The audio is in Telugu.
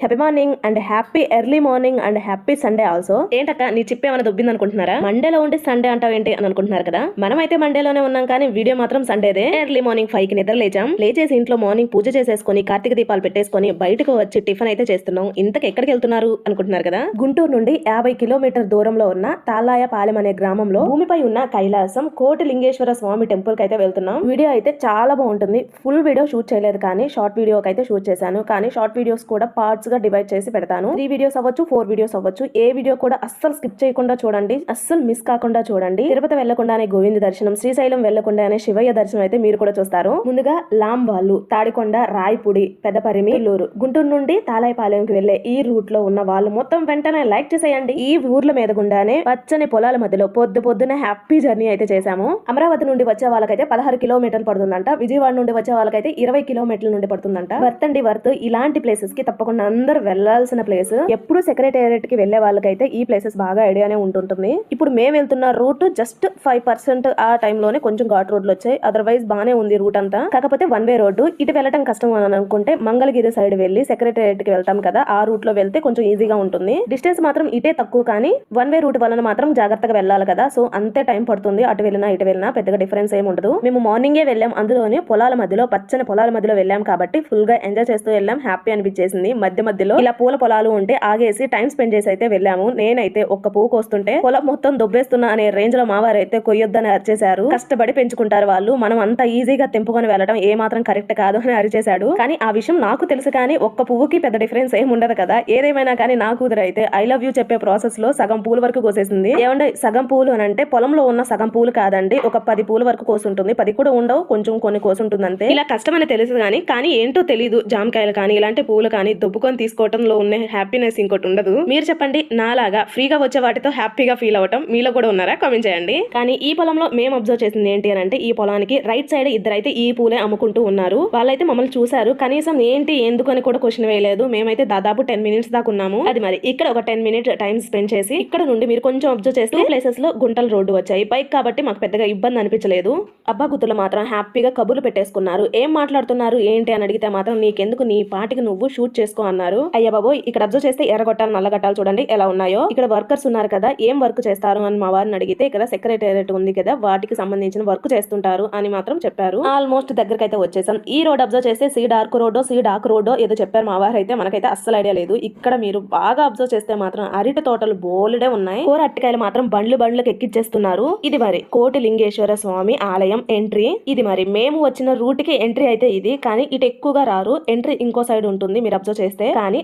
Happy morning and happy early morning and happy Sunday also ఏంటక్క నీ చిప్ ఏమైనా దొబ్బింది అనుకుంటున్నారా మండేలో ఉండి సండే అంటావు ఏంటి అని అనుకుంటున్నారు కదా? మనమైతే మండేలోనే ఉన్నాం కానీ వీడియో మాత్రం సండేదే ఎర్లీ మార్నింగ్ ఫైవ్కి నిద్ర లేచాం. లేచేసి ఇంట్లో మార్నింగ్ పూజ చేసేసుకొని కార్తీక దీపాలు పెట్టేసుకొని బయటకు వచ్చి టిఫిన్ అయితే చేస్తున్నాం. ఇంతకు ఎక్కడికి వెళ్తున్నారు అనుకుంటున్నారు కదా? గుంటూరు నుండి యాభై కిలోమీటర్ దూరంలో ఉన్న తాలాయ పాలెం అనే గ్రామంలో భూమిపై ఉన్న కైలాసం కోటి లింగేశ్వర స్వామి టెంపుల్కి అయితే వెళ్తున్నాం. వీడియో అయితే చాలా బాగుంటుంది. ఫుల్ వీడియో షూట్ చేయలేదు కానీ షార్ట్ వీడియోకి అయితే షూట్ చేశాను. కానీ షార్ట్ వీడియోస్ కూడా పార్ట్స్ పార్ట్స్గా డివైడ్ చేసి పెడతాను. త్రీ వీడియోస్ అవ్వచ్చు ఫోర్ వీడియోస్ అవ్వచ్చు. ఏ వీడియో కూడా అస్సలు స్కిప్ చేయకుండా చూడండి. అస్సలు మిస్ కాకుండా చూడండి. తిరుపతి వెళ్ళకుండానే గోవింద దర్శనం శ్రీశైలం వెళ్ళకుండానే శివయ్య దర్శనం అయితే మీరు కూడా చూస్తారు. ముందుగా లాం వాళ్ళు తాడికొండ రాయపూడి పెద్దపరిమి ఇల్లూరు గుంటూరు నుండి తాలాయపాలెంకి వెళ్ళే ఈ రూట్లో ఉన్న వాళ్ళు మొత్తం వెంటనే లైక్ చేసేయండి. ఈ ఊర్ల మీద గుండానే పచ్చని పొలాల మధ్యలో పొద్దు పొద్దున హ్యాపీ జర్నీ అయితే చేశాము. అమరావతి నుండి వచ్చే వాళ్ళకైతే పదహారు కిలోమీటర్లు పడుతుందంట. విజయవాడ నుండి వచ్చే వాళ్ళకైతే ఇరవై కిలోమీటర్ల నుండి పడుతుందంట. వర్త్ అండి వర్త్ ఇలాంటి ప్లేసెస్కి తప్పకుండా అందరూ వెళ్ళాల్సిన ప్లేస్ ఎప్పుడు సెక్రటేరియట్కి వెళ్ళే వాళ్ళకైతే ఈ ప్లేసెస్ బాగా ఐడియానే ఉంటుంటుంది. ఇప్పుడు మేము వెళ్తున్న రూట్ జస్ట్ ఫైవ్ పర్సెంట్ ఆ టైంలోనే కొంచెం ఘాట్ రోడ్లు వచ్చాయి. అదర్వైజ్ బానే ఉంది రూట్ అంతా. కాకపోతే వన్ వే రోడ్డు ఇటు వెళ్ళటం కష్టం అని అనుకుంటే మంగళగిరి సైడ్ వెళ్ళి సెక్రటేరియట్కి వెళ్తాం కదా ఆ రూట్లో వెళ్తే కొంచెం ఈజీగా ఉంటుంది. డిస్టెన్స్ మాత్రం ఇటే తక్కువ కానీ వన్ వే రూట్ వలన మాత్రం జాగ్రత్తగా వెళ్ళాలి కదా. సో అంతే టైం పడుతుంది. అటు వెళ్ళినా ఇటు వెళ్ళినా పెద్దగా డిఫరెన్స్ ఏమి ఉండదు. మేము మార్నింగే వెళ్ళాం. అందులోనే పొలాల మధ్యలో పచ్చని పొలాల మధ్యలో వెళ్ళాం కాబట్టి ఫుల్గా ఎంజాయ్ చేస్తూ వెళ్ళాం. హ్యాపీ అనిపించేసింది. మధ్య మధ్యలో ఇలా పూల పొలాలు ఉంటే ఆగేసి టైం స్పెండ్ చేసి అయితే వెళ్ళాము. నేనైతే ఒక్క పువ్వు కోస్తుంటే పొలం మొత్తం దొబ్బేస్తున్నా అనే రేంజ్లో మావారైతే కొయ్యొద్దని అరిచేశారు. కష్టపడి పెంచుకుంటారు వాళ్ళు. మనం అంత ఈజీగా తెంపుకొని వెళ్ళడం ఏ మాత్రం కరెక్ట్ కాదు అని అరిచేశాడు. కానీ ఆ విషయం నాకు తెలుసు కానీ ఒక్క పువ్వుకి పెద్ద డిఫరెన్స్ ఏం ఉండదు కదా. ఏదేమైనా కానీ నా కూతురు అయితే ఐ లవ్ యూ చెప్పే ప్రాసెస్లో సగం పూల వరకు కోసేసింది. ఏమంటే సగం పూలు అని అంటే పొలంలో ఉన్న సగం పూలు కాదండి. ఒక పది పూల వరకు కోసుంటుంది. పది కూడా ఉండవు. కొంచెం కొన్ని కోసుంటుంది అంతే ఇలా కష్టమని తెలుసు కానీ కానీ ఏంటో తెలియదు జామకాయలు కానీ ఇలాంటి పూలు కానీ దుబ్బుకొని తీసుకోవడంలో ఉన్న హ్యాపీనెస్ ఇంకోటి ఉండదు. మీరు చెప్పండి నాలాగా ఫ్రీగా వచ్చే వాటితో హ్యాపీగా ఫీల్ అవటం మీలో కూడా ఉన్నారా? కామెంట్ చేయండి. కానీ ఈ పొలంలో మేము అబ్జర్వ్ చేసింది ఏంటి అని అంటే ఈ పొలానికి రైట్ సైడ్ ఇద్దరైతే ఈ పూలే అమ్ముకుంటూ ఉన్నారు. వాళ్ళైతే మమ్మల్ని చూశారు. కనీసం ఏంటి ఎందుకు అని కూడా క్వశ్చన్ వేయలేదు. మేమైతే దాదాపు టెన్ మినిట్స్ దాకా ఉన్నాము. అది మరి ఇక్కడ ఒక టెన్ మినిట్ టైం స్పెండ్ చేసి ఇక్కడ నుండి మీరు కొంచెం అబ్జర్వ్ చేస్తే ప్లేసెస్లో గుంటల రోడ్డు వచ్చాయి. బైక్ కాబట్టి మాకు పెద్దగా ఇబ్బంది అనిపించలేదు. అబ్బా గుత్తులు మాత్రం హ్యాపీగా కబుర్లు పెట్టేసుకున్నారు. ఏం మాట్లాడుతున్నారు ఏంటి అని అడిగితే మాత్రం నీకెందుకు నీ పాటికి నువ్వు షూట్ చేసుకో అన్నారు. అయ్యా బాబు ఇక్కడ అబ్జర్వ్ చేస్తే ఎర్రగొట్టాలు నల్లగొట్టాలు చూడండి ఎలా ఉన్నాయో. ఇక్కడ వర్కర్స్ ఉన్నారు కదా ఏం వర్క్ చేస్తారు అని మా వారిని అడిగితే ఇక్కడ సెక్రటేరియట్ ఉంది కదా వాటికి సంబంధించిన వర్క్ చేస్తుంటారు అని మాత్రం చెప్పారు. ఆల్మోస్ట్ దగ్గరికి అయితే వచ్చేసాం. ఈ రోడ్ అబ్జర్వ్ చేస్తే sea dark road sea dark road ఏదో చెప్పారు మా వారు అయితే మనకైతే అస్సలు ఐడియా లేదు. ఇక్కడ మీరు బాగా అబ్జర్వ్ చేస్తే మాత్రం అరటి తోటలు బోలెడే ఉన్నాయి. కూర అట్టికాయలు మాత్రం బండ్లు బండ్లకు ఎక్కిచ్చేస్తున్నారు. ఇది మరి కోటి లింగేశ్వర స్వామి ఆలయం ఎంట్రీ. ఇది మరి మేము వచ్చిన రూట్కి ఎంట్రీ అయితే ఇది కానీ ఇటు ఎక్కువగా రారు. ఎంట్రీ ఇంకో సైడ్ ఉంటుంది మీరు అబ్జర్వ్ చేస్తే. కానీ